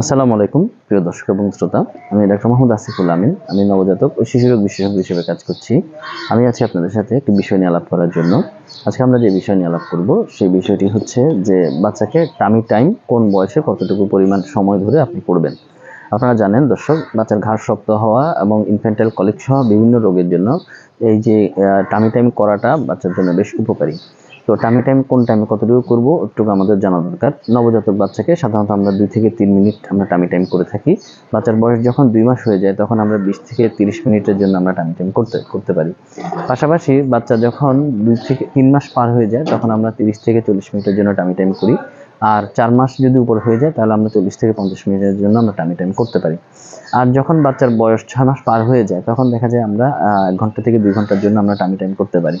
আসসালামু আলাইকুম, প্রিয় দর্শক এবং শ্রোতা। আমি ডাক্তার মোহাম্মদ আসিফুল আমিন। আমি নবজাতক ও শিশুরোগ বিশেষজ্ঞ হিসেবে কাজ করছি। আমি আছি আপনাদের সাথে একটি বিষয় নিয়ে আলাপ করার জন্য। আজকে আমরা যে বিষয় নিয়ে আলাপ করব, সেই বিষয়টি হচ্ছে যে বাচ্চাকে টামি টাইম কোন বয়সে কতটুকু পরিমাণ সময় ধরে আপনি করবেন আপনারা জানেন দর্শক, বাচ্চার ঘাড় শক্ত হওয়া এবং ইনফ্যান্টাইল কলিক সহ বিভিন্ন রোগের জন্য এই যে টামি টাইম করাটা বাচ্চার জন্য বেশ উপকারী। তো টাইমে টাইম কোন টাইমে কতটুকু করব একটু আমাদের জানা দরকার। নবজাতক বাচ্চাকে সাধারণত আমরা দুই থেকে তিন মিনিট আমরা টামি টাইম করে থাকি। বাচ্চার বয়স যখন দুই মাস হয়ে যায়, তখন আমরা বিশ থেকে তিরিশ মিনিটের জন্য আমরা টামি টাইম করতে করতে পারি। পাশাপাশি বাচ্চা যখন দুই থেকে তিন মাস পার হয়ে যায়, তখন আমরা তিরিশ থেকে চল্লিশ মিনিটের জন্য টামি টাইম করি। আর চার মাস যদি উপর হয়ে যায়, তাহলে আমরা চল্লিশ থেকে পঞ্চাশ মিনিটের জন্য আমরা টামি টাইম করতে পারি। আর যখন বাচ্চার বয়স ছয় মাস পার হয়ে যায়, তখন দেখা যায় আমরা এক ঘণ্টা থেকে দুই ঘণ্টার জন্য আমরা টামি টাইম করতে পারি।